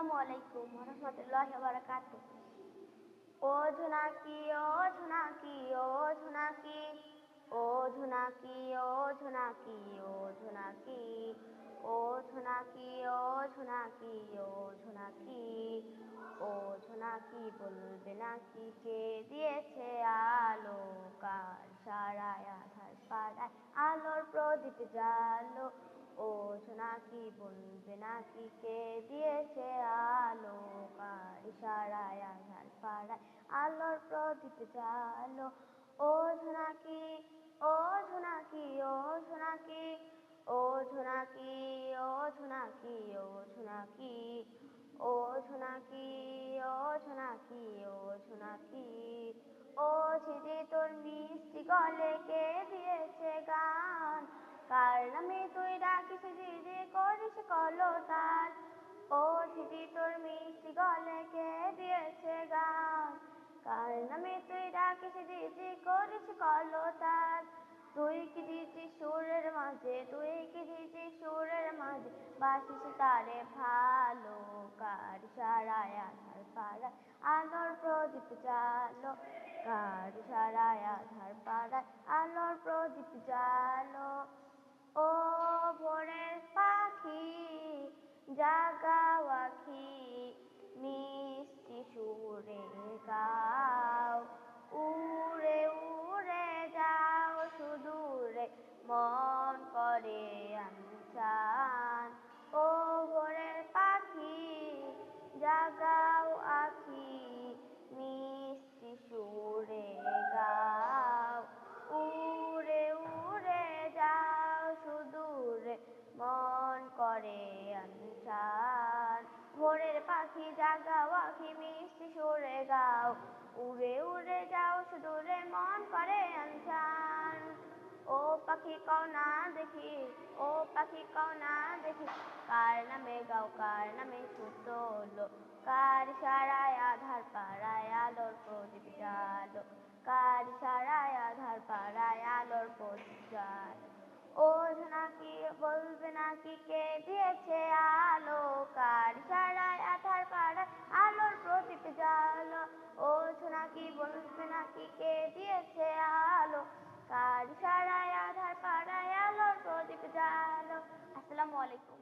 আসসালামু আলাইকুম রহমতুল্লাহ বারাকাত ও ঝুনাকি ও ঝুনাকি ও ঝুনাকি ও ঝুনাকি ও ঝুনাকি ও ঝুনাকি ও ঝুনাকি ও ঝুনাকি ও ঝুনাকি ও ঝুনাকি বলবে নাকি কে দিয়েছে আলো? কার সারায় আধার পাড়ায় আলোর প্রদীপ ও ঝুনাকি বলবে নাকি? কে দিয়েছে আলো কার ইশারায় আধার পাড়ায় আলোর প্রদীপ জালো ও ঝুনাকি ও ঝুনাকি ও ঝুনাকি ও ঝুনাকি ও ঝুনাকি ও ঝুনাকি ও ঝুনাকি ও ঝুনাকি ও ঝুনাকি ও ছিজি তোর মিষ্টি গলে কে দিয়েছে গান? কার নামে তুই ডাকিস দিদি করিস ও ছিজি তোর মিষ্টি গলে কে দিয়েছে গান কার নামে তুই ডাকিস, দিদি করিস কলো তার। তুই কি দিয়েছিস সুরের মাঝে, তুই কি দিয়েছিস সুরের মাঝে? বাসিস তারে ভালো, কার সারায় আধার পাড়ায়? আলোর প্রদীপ জালো কার সারায় আধার পাড়ায়? আলোর প্রদীপ জালো ও ভোরের जागा পাখি জাগাও আখি মিষ্টি সুরে গাও। উড়ে উড়ে যাও, সুদূরে মন করে আনসান ও পাখি কও না দেখি, ও পাখি কও না দেখি। কার নামে গাও, কার নামে সুতোলো কার সারায় আধার পাড়ায় আলোর প্রদীপ জালো কার সারায় আধার পাড়ায় আলোর প্রদীপ জালো ও নাকি বলবে নাকি কে দিয়েছে এসেছে আলো। কার সারায় আধার পাড়ায় আলোর প্রদীপ জালো আসসালামু আলাইকুম।